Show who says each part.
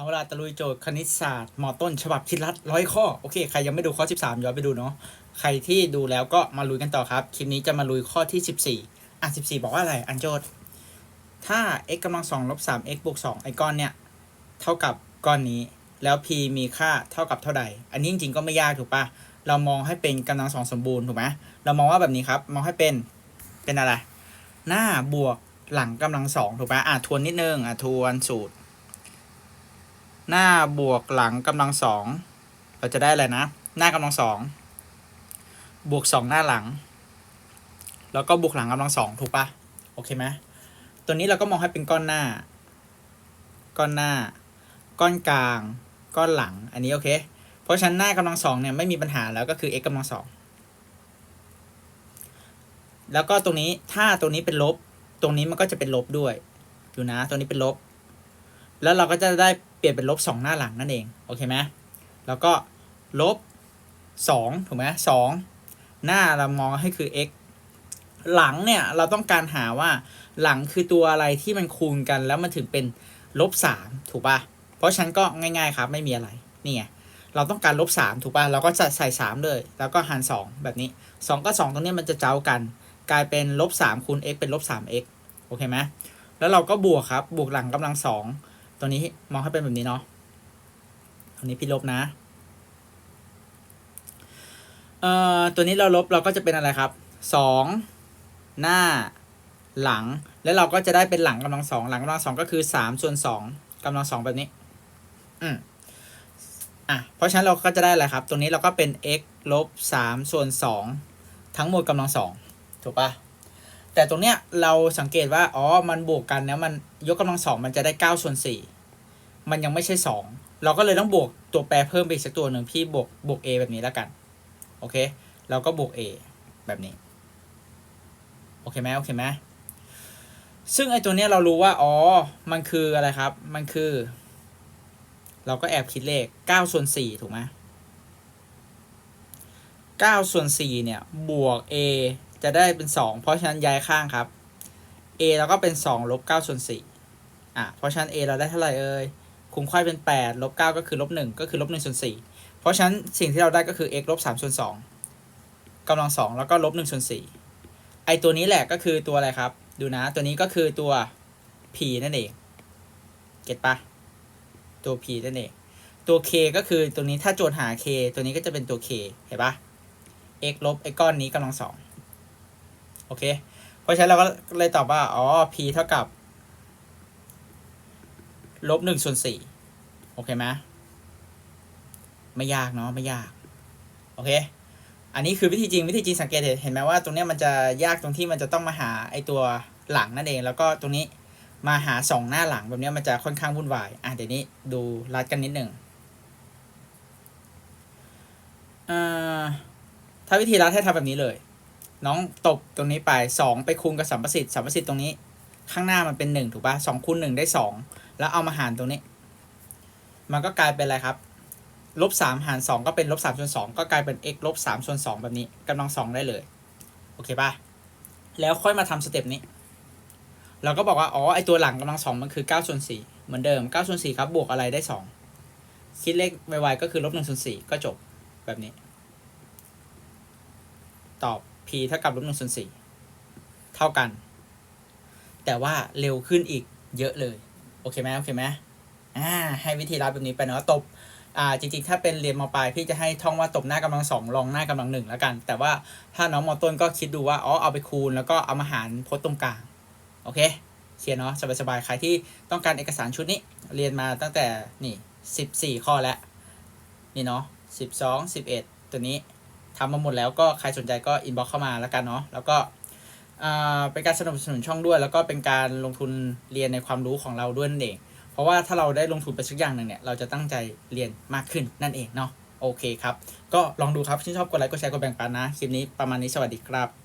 Speaker 1: เอาล่ะตะลุยโจทย์คณิตศาสตร์มอต้น ฉบับทิรัตร้อยข้อ โอเค ใครยังไม่ดูข้อ 13 ย้อนไปดูเนาะใครที่ดูแล้วก็มาลุยกันต่อครับ คลิปนี้จะมาลุยข้อที่ 14 อะ 14 บอกว่าอะไร อันโจทย์ ถ้า x กำลัง2ลบ3 x บวก2ไอ้ก้อนเนี่ย เท่ากับก้อนนี้ แล้ว p มีค่าเท่ากับเท่าใด อันนี้จริงๆก็ไม่ยากถูกปะเรามองให้เป็นกำลังสองสมบูรณ์ถูกไหมเรามองว่าแบบนี้ครับมองให้เป็นเป็นอะไร หน้าบวกหลังกำลังสองถูกปะอะทวนนิดนึงอะทวนสูตร หน้าบวกหลังกำลังสองเราจะได้อะไรนะ หน้ากำลังสองบวกสองหน้าหลัง แล้วก็บวกหลังกำลังสองถูกปะโอเคไหมตัวนี้เราก็มองให้เป็นก้อนหน้า ก้อนหน้า ก้อนกลาง ก้อนหลัง อันนี้โอเค เพราะฉะนั้นหน้ากำลังสองเนี่ยไม่มีปัญหาแล้วก็คือ x กำลังสองแล้วก็ตรงนี้ถ้าตรงนี้เป็นลบ ตรงนี้มันก็จะเป็นลบด้วยอยู่นะ ตรงนี้เป็นลบ แล้วเราก็จะได้เปลี่ยนเป็นลบสองหน้าหลังนั่นเอง โอเคไหมแล้วก็ลบสองถูกไหมสองหน้าเรามองให้คือ x หลังเนี่ยเราต้องการหาว่าหลังคือตัวอะไรที่มันคูณกันแล้วมันถึงเป็นลบสามถูกปะเพราะฉันก็ง่ายๆครับไม่มีอะไร นี่ไงเราต้องการลบสามถูกปะเราก็จะใส่สามเลย แล้วก็หารสองแบบนี้สองกับสองตรงนี้มันจะเจ้ากัน กลายเป็นลบสามคูณ x เป็นลบสาม x โอเคไหมแล้วเราก็บวกครับ บวกหลังกำลังสอง ตัวนี้มองให้เป็นแบบนี้เนาะตัวนี้พี่ลบนะ เอ่อ ตัวนี้เราลบเราก็จะเป็นอะไรครับสองหน้าหลัง แล้วเราก็จะได้เป็นหลังกำลังสองหลังกำลังสองก็คือสามส่วนสองกำลังสองแบบนี้ อืมอะ เพราะฉะนั้นเราก็จะได้อะไรครับ ตรงนี้เราก็เป็น x ลบสามส่วนสองทั้งหมดกำลังสองถูกปะ แต่ตรงเนี้ยเราสังเกตว่าอ๋อมันบวกกันแล้วมันยกกำลังสองมันจะได้เก้าส่วนสี่มันยังไม่ใช่สองเราก็เลยต้องบวกตัวแปรเพิ่มไปอีกสักตัวหนึ่งพี่บวกบวก a แบบนี้แล้วกัน โอเค เราก็บวก a แบบนี้ โอเคไหมโอเคไหมซึ่งไอ้ตัวเนี้ยเรารู้ว่า อ๋อ มันคืออะไรครับ มันคือ เราก็แอบคิดเลข9ส่วน4ถูกไหม9ส่วน4เนี่ย บวก a จะได้เป็น 2 เพราะฉะนั้นย้ายข้างครับ a เราก็เป็น2ลบ9ส่วน4อะเพราะฉะนั้น a เราได้เท่าไหร่เอ่ยคูณไขว้เป็น8ลบ9ก็คือลบ1ก็คือลบ1ส่วน4เพราะฉะนั้นสิ่งที่เราได้ก็คือ x ลบ3ส่วน2กำลัง 2 แล้วก็ลบ1ส่วน4ไอตัวนี้แหละก็คือตัวอะไรครับ ดูนะตัวนี้ก็คือตัว p นั่นเองเก็ตปะตัว p นั่นเองตัว k ก็คือตัวนี้ถ้าโจทย์หา k ตัวนี้ก็จะเป็นตัว k เห็นปะ x ลบไอ้ก้อนนี้กำลังสอง โอเค เพราะฉะนั้นเราก็เลยตอบว่า อ๋อ p เท่ากับลบหนึ่งส่วนสี่โอเคไหมไม่ยากเนาะไม่ยาก โอเค อันนี้คือวิธีจริงวิธีจริงสังเกตเห็นไหมว่าตรงเนี้ยมันจะยากตรงที่มันจะต้องมาหาไอตัวหลังนั่นเอง แล้วก็ตรงนี้มาหาสองหน้าหลังแบบเนี้ยมันจะค่อนข้างวุ่นวาย อะเดี๋ยวนี้ดูรัดกันนิดหนึ่งอ่าถ้าวิธีรัดให้ทำแบบนี้เลย น้องตบตรงนี้ไปสองไปคูณกับสัมประสิทธิ์สัมประสิทธิ์ตรงนี้ ข้างหน้ามันเป็นหนึ่งถูกปะสองคูณหนึ่งได้สองแล้วเอามาหารตรงนี้ มันก็กลายเป็นอะไรครับลบสามหารสองก็เป็นลบสามส่วนสองก็กลายเป็น x ลบสามส่วนสองแบบนี้กำลังสองได้เลย โอเคปะแล้วค่อยมาทำสเต็ปนี้ เราก็บอกว่า อ๋อ ไอตัวหลังกำลังสองมันคือ9ส่วน4เหมือนเดิม9ส่วน4ครับ บวกอะไรได้2คิดเลขไวๆก็คือลบ1ส่วน4ก็จบแบบนี้ ตอบ p เท่ากับลบ1ส่วน4เท่ากัน แต่ว่าเร็วขึ้นอีกเยอะเลย โอเคไหมโอเคไหมอ่าให้วิธีรับแบบนี้ไปเนาะตบอ่าจริงๆ ถ้าเป็นเรียนมปลายพี่จะให้ท่องว่าตบหน้ากำลังสองลองหน้ากำลังหนึ่งแล้วกัน แต่ว่าถ้าน้องมอต้นก็คิดดูว่าอ๋อเอาไปคูณแล้วก็เอามาหารพจน์ตรงกลางโอเคเคลียร์เนาะสบายๆใครที่ต้องการเอกสารชุดนี้ เรียนมาตั้งแต่นี่สิบสี่ข้อแล้ว นี่เนาะสิบสองสิบเอ็ดตัวนี้ ทำมาหมดแล้วก็ใครสนใจก็อินบ็อกเข้ามาแล้วกันเนาะแล้วก็เป็นการสนับสนุนช่องด้วย แล้วก็เป็นการลงทุนเรียนในความรู้ของเราด้วยนั่นเอง เพราะว่าถ้าเราได้ลงทุนไปสักอย่างหนึ่งเนี่ยเราจะตั้งใจเรียนมากขึ้นนั่นเองเนาะโอเคครับ ก็ลองดูครับชื่นชอบกดไลค์กดแชร์กดแบ่งปันนะ คลิปนี้ประมาณนี้สวัสดีครับ